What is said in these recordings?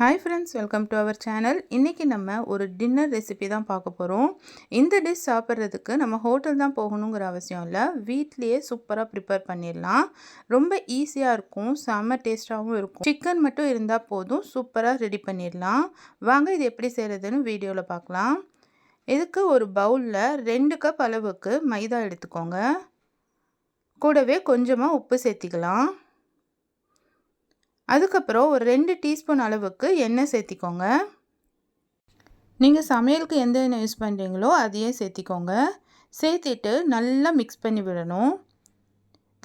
Hi friends welcome to our channel இன்றைக்கி நம்ம ஒரு டின்னர் ரெசிபி தான் பார்க்க போகிறோம் இந்த டிஷ் சாப்பிட்றதுக்கு நம்ம ஹோட்டல் தான் போகணுங்கிற அவசியம் இல்லை. வீட்லேயே சூப்பராக ப்ரிப்பேர் பண்ணிடலாம். ரொம்ப ஈஸியாக இருக்கும் செம்ம டேஸ்ட்டாகவும் இருக்கும். சிக்கன் மட்டும் இருந்தால் போதும் சூப்பராக ரெடி பண்ணிடலாம். வாங்க இது எப்படி செய்கிறதுன்னு வீடியோவில் பார்க்கலாம். இதுக்கு ஒரு பவுலில் ரெண்டு கப் அளவுக்கு மைதா எடுத்துக்கோங்க. கூடவே கொஞ்சமாக உப்பு சேர்த்திக்கலாம். அதுக்கப்புறம் ஒரு ரெண்டு டீஸ்பூன் அளவுக்கு எண்ணெய் சேர்த்திக்கோங்க. நீங்கள் சமையலுக்கு எந்த எண்ணெய் யூஸ் பண்ணுறீங்களோ அதையே சேர்த்திக்கோங்க. சேர்த்திட்டு நல்லா மிக்ஸ் பண்ணி விடணும்.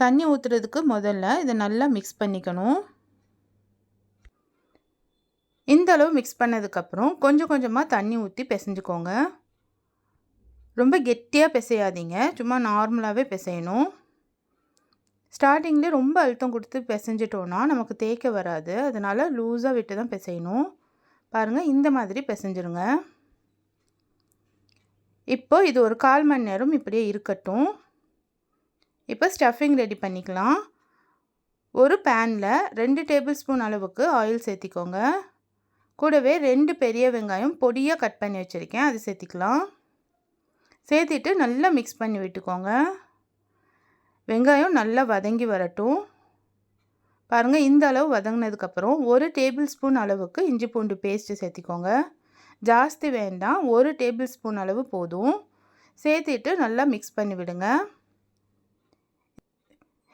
தண்ணி ஊற்றுறதுக்கு முதல்ல இதை நல்லா மிக்ஸ் பண்ணிக்கணும். இந்த அளவு மிக்ஸ் பண்ணதுக்கப்புறம் கொஞ்சம் கொஞ்சமாக தண்ணி ஊற்றி பிசைஞ்சுக்கோங்க. ரொம்ப கெட்டியாக பிசையாதீங்க. சும்மா நார்மலாகவே பிசையணும். ஸ்டார்டிங்லேயே ரொம்ப அழுத்தம் கொடுத்து பிசைஞ்சிட்டோன்னா நமக்கு தேய்க்க வராது. அதனால் லூஸாக விட்டு தான் பிசையணும். பாருங்கள் இந்த மாதிரி பிசைஞ்சிருங்க. இப்போ இது ஒரு கால் மணி நேரம் இப்படியே இருக்கட்டும். இப்போ ஸ்டஃபிங் ரெடி பண்ணிக்கலாம். ஒரு பேனில் ரெண்டு டேபிள் ஸ்பூன் அளவுக்கு ஆயில் சேர்த்திக்கோங்க. கூடவே ரெண்டு பெரிய வெங்காயம் பொடியாக கட் பண்ணி வச்சுருக்கேன். அது சேர்த்திக்கலாம். சேர்த்திட்டு நல்லா மிக்ஸ் பண்ணி விட்டுக்கோங்க. வெங்காயம் நல்லா வதங்கி வரட்டும். பாருங்கள் இந்த அளவு வதங்கினதுக்கப்புறம் ஒரு டேபிள் ஸ்பூன் அளவுக்கு இஞ்சி பூண்டு பேஸ்ட்டு சேர்த்திக்கோங்க. ஜாஸ்தி வேண்டாம் ஒரு டேபிள் ஸ்பூன் அளவு போதும். சேர்த்திட்டு நல்லா மிக்ஸ் பண்ணி விடுங்க.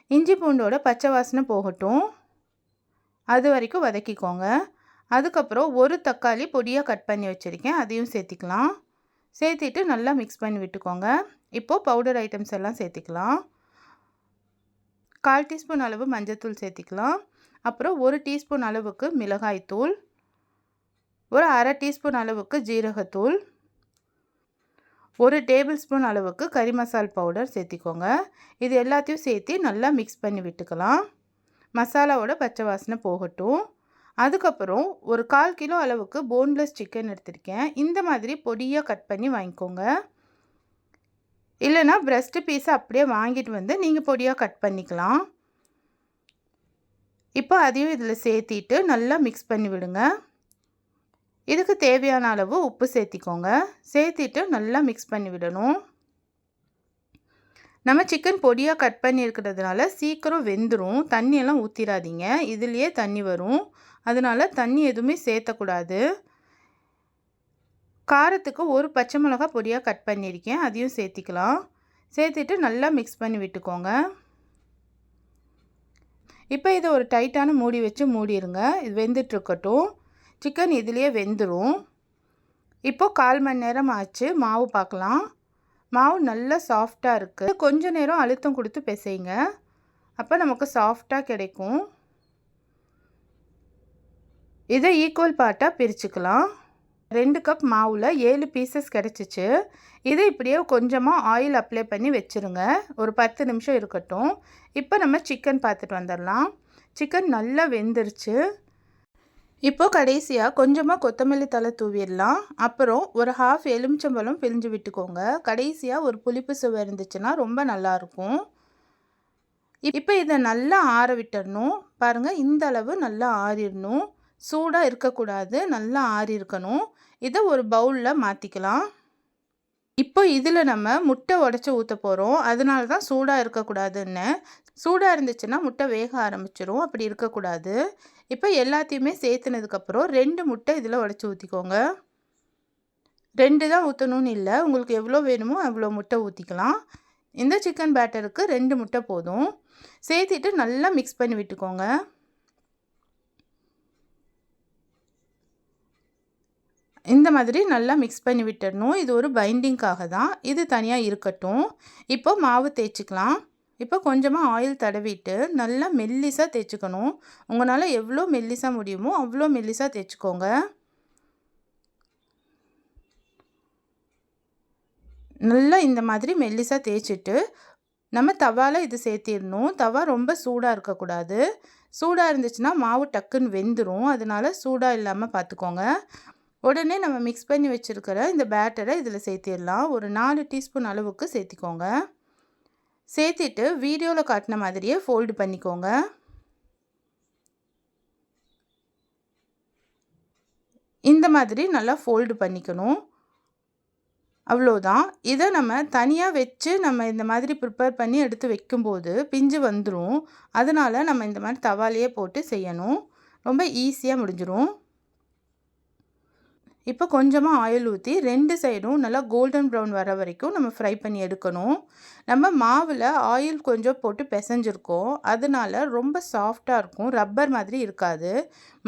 இஞ்சி பூண்டோட பச்சை வாசனை போகட்டும். அது வரைக்கும் வதக்கிக்கோங்க. அதுக்கப்புறம் ஒரு தக்காளி பொடியாக கட் பண்ணி வச்சுருக்கேன் அதையும் சேர்த்திக்கலாம். சேர்த்திட்டு நல்லா மிக்ஸ் பண்ணி விட்டுக்கோங்க. இப்போது பவுடர் ஐட்டம்ஸ் எல்லாம் சேர்த்திக்கலாம். கால் டீஸ்பூன் அளவு மஞ்சத்தூள் சேர்த்திக்கலாம். அப்புறம் ஒரு டீஸ்பூன் அளவுக்கு மிளகாய்த்தூள். ஒரு அரை டீஸ்பூன் அளவுக்கு ஜீரகத்தூள். ஒரு டேபிள் ஸ்பூன் அளவுக்கு கறி மசால் பவுடர் சேர்த்திக்கோங்க. இது எல்லாத்தையும் சேர்த்து நல்லா மிக்ஸ் பண்ணி விட்டுக்கலாம். மசாலாவோட பச்சை வாசனை போகட்டும். அதுக்கப்புறம் ஒரு கால் கிலோ அளவுக்கு போன்லெஸ் சிக்கன் எடுத்திருக்கேன். இந்த மாதிரி பொடியாக கட் பண்ணி வாங்கிக்கோங்க. இல்லைனா ப்ரெஸ்ட்டு பீஸை அப்படியே வாங்கிட்டு வந்து நீங்கள் பொடியாக கட் பண்ணிக்கலாம். இப்போ அதையும் இதில் சேர்த்திட்டு நல்லா மிக்ஸ் பண்ணி விடுங்க. இதுக்கு தேவையான அளவு உப்பு சேர்த்திக்கோங்க. சேர்த்திட்டு நல்லா மிக்ஸ் பண்ணி விடணும். நம்ம சிக்கன் பொடியாக கட் பண்ணியிருக்கிறதுனால சீக்கிரம் வெந்துடும் தண்ணியெல்லாம் ஊற்றிடாதீங்க இதுலேயே தண்ணி வரும். அதனால் தண்ணி எதுவுமே சேர்த்தக்கூடாது. காரத்துக்கு ஒரு பச்சை மிளகா பொடியாக கட் பண்ணியிருக்கேன். அதையும் சேர்த்திக்கலாம். சேர்த்துட்டு நல்லா மிக்ஸ் பண்ணி விட்டுக்கோங்க. இப்போ இதை ஒரு டைட்டான மூடி வச்சு மூடிடுங்க இது வெந்துட்டுருக்கட்டும் சிக்கன் இதுலேயே வெந்துடும் இப்போது கால் மணி நேரம் ஆச்சு. மாவு பார்க்கலாம். மாவு நல்லா சாஃப்டாக இருக்குது கொஞ்சம் நேரம் அழுத்தம் கொடுத்து பிசைங்க. அப்போ நமக்கு சாஃப்டாக கிடைக்கும். இதை ஈக்குவல் பார்ட்டாக பிரிச்சுக்கலாம். ரெண்டு கப் மாவில் ஏழு பீசஸ் கிடச்சிச்சு. இதை இப்படியே கொஞ்சமாக ஆயில் அப்ளை பண்ணி வச்சுருங்க. ஒரு பத்து நிமிஷம் இருக்கட்டும். இப்போ நம்ம சிக்கன் பார்த்துட்டு வந்துடலாம். சிக்கன் நல்லா வெந்துருச்சு. இப்போது கடைசியாக கொஞ்சமாக கொத்தமல்லி தலை தூவிடலாம். அப்புறம் ஒரு ஹாஃப் எலுமிச்சம்பழம் பிழிஞ்சு விட்டுக்கோங்க. கடைசியாக ஒரு புளிப்பு சுவை இருந்துச்சுன்னா ரொம்ப நல்லாயிருக்கும் இப்போ இதை நல்லா ஆற விட்டுடணும் பாருங்கள் இந்த அளவு நல்லா ஆறிடணும். சூடாக இருக்கக்கூடாது நல்லா ஆறி இருக்கணும். இதை ஒரு பவுலில் மாற்றிக்கலாம் இப்போ இதில் நம்ம முட்டை உடச்சி ஊற்ற போகிறோம் அதனால தான் சூடாக இருக்கக்கூடாதுன்னு. சூடாக இருந்துச்சுன்னா முட்டை வேக ஆரம்பிச்சிரும். அப்படி இருக்கக்கூடாது. இப்போ எல்லாத்தையுமே சேர்த்துனதுக்கப்புறம் ரெண்டு முட்டை இதில் உடச்சி ஊற்றிக்கோங்க ரெண்டு தான் ஊற்றணும்னு இல்லை. உங்களுக்கு எவ்வளோ வேணுமோ அவ்வளோ முட்டை ஊற்றிக்கலாம் இந்த சிக்கன் பேட்டருக்கு ரெண்டு முட்டை போதும். சேர்த்திட்டு நல்லா மிக்ஸ் பண்ணி விட்டுக்கோங்க. இந்த மாதிரி நல்லா மிக்ஸ் பண்ணி விட்டுடணும். இது ஒரு பைண்டிங்காக தான். இது தனியாக இருக்கட்டும். இப்போ மாவு தேய்ச்சிக்கலாம். இப்போ கொஞ்சமாக ஆயில் தடவிட்டு நல்லா மெல்லிசாக தேய்ச்சிக்கணும். உங்களால் எவ்வளோ மெல்லிசாக முடியுமோ அவ்வளோ மெல்லிசாக தேய்ச்சிக்கோங்க. நல்லா இந்த மாதிரி மெல்லிசாக தேய்ச்சிட்டு நம்ம தவாவில் இது சேர்த்திடணும். தவா ரொம்ப சூடாக இருக்கக்கூடாது. சூடாக இருந்துச்சுன்னா மாவு டக்குன்னு வெந்துடும் அதனால் சூடாக இல்லாமல் பார்த்துக்கோங்க உடனே நம்ம மிக்ஸ் பண்ணி வச்சுருக்கிற இந்த பேட்டரை இதில் சேர்த்திடலாம். ஒரு நாலு டீஸ்பூன் அளவுக்கு சேர்த்திக்கோங்க. சேர்த்திட்டு வீடியோவில் காட்டின மாதிரியே ஃபோல்டு பண்ணிக்கோங்க. இந்த மாதிரி நல்லா ஃபோல்டு பண்ணிக்கணும். அவ்வளோதான் இதை நம்ம தனியாக வச்சு நம்ம இந்த மாதிரி ப்ரிப்பேர் பண்ணி எடுத்து வைக்கும்போது பிஞ்சு வந்துடும் அதனால் நம்ம இந்த மாதிரி தவாலையே போட்டு செய்யணும். ரொம்ப ஈஸியாக முடிஞ்சிடும் இப்போ கொஞ்சமாக ஆயில் ஊற்றி ரெண்டு சைடும் நல்லா கோல்டன் ப்ரௌன் வர வரைக்கும் நம்ம ஃப்ரை பண்ணி எடுக்கணும். நம்ம மாவில் ஆயில் கொஞ்சம் போட்டு பிசைஞ்சிருக்கோம். அதனால ரொம்ப சாஃப்டாக இருக்கும். ரப்பர் மாதிரி இருக்காது.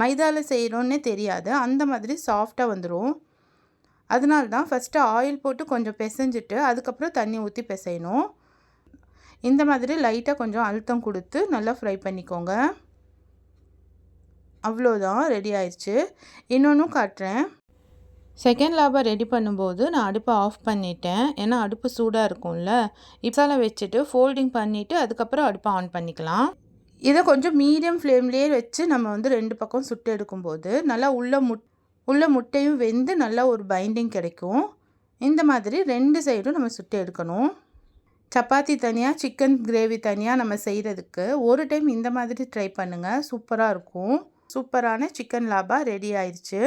மைதாவில் செய்கிறோன்னே தெரியாது. அந்த மாதிரி சாஃப்டாக வந்துடும் அதனால தான் ஃபஸ்ட்டு ஆயில் போட்டு கொஞ்சம் பிசைஞ்சிட்டு அதுக்கப்புறம் தண்ணி ஊற்றி பிசையணும். இந்த மாதிரி லைட்டாக கொஞ்சம் அழுத்தம் கொடுத்து நல்லா ஃப்ரை பண்ணிக்கோங்க. அவ்வளோதான் ரெடி ஆயிடுச்சு இன்னொன்றும் காட்டுறேன். செகண்ட் லாபை ரெடி பண்ணும்போது நான் அடுப்பை ஆஃப் பண்ணிட்டேன். ஏன்னா அடுப்பு சூடாக இருக்கும்ல. இப்சால வச்சுட்டு ஃபோல்டிங் பண்ணிவிட்டு அதுக்கப்புறம் அடுப்பை ஆன் பண்ணிக்கலாம். இதை கொஞ்சம் மீடியம் ஃப்ளேம்லேயே வச்சு நம்ம வந்து ரெண்டு பக்கம் சுட்டு எடுக்கும்போது நல்லா உள்ள முட் உள்ள முட்டையும் வெந்து நல்லா ஒரு பைண்டிங் கிடைக்கும். இந்த மாதிரி ரெண்டு சைடும் நம்ம சுட்டு எடுக்கணும். சப்பாத்தி தனியாக சிக்கன் கிரேவி தனியாக நம்ம செய்கிறதுக்கு ஒரு டைம் இந்த மாதிரி ட்ரை பண்ணுங்கள் சூப்பராக இருக்கும். சூப்பரான சிக்கன் லாபா ரெடி ஆயிடுச்சு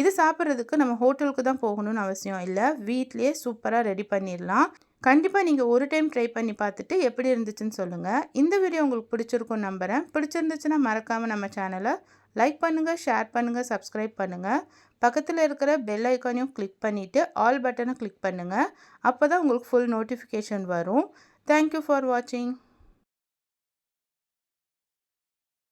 இது சாப்பிட்றதுக்கு நம்ம ஹோட்டலுக்கு தான் போகணும்னு அவசியம் இல்லை. வீட்லேயே சூப்பராக ரெடி பண்ணிடலாம். கண்டிப்பாக நீங்கள் ஒரு டைம் ட்ரை பண்ணி பார்த்துட்டு எப்படி இருந்துச்சுன்னு சொல்லுங்கள் இந்த வீடியோ உங்களுக்கு பிடிச்சிருக்கும் நம்புகிறேன் பிடிச்சிருந்துச்சுன்னா மறக்காமல் நம்ம சேனலை லைக் பண்ணுங்கள் ஷேர் பண்ணுங்கள் சப்ஸ்கிரைப் பண்ணுங்கள் பக்கத்தில் இருக்கிற பெல் ஐக்கானையும் கிளிக் பண்ணிவிட்டு ஆல் பட்டனை கிளிக் பண்ணுங்கள் அப்போ தான் உங்களுக்கு ஃபுல் நோட்டிஃபிகேஷன் வரும். தேங்க்யூ ஃபார் வாட்சிங்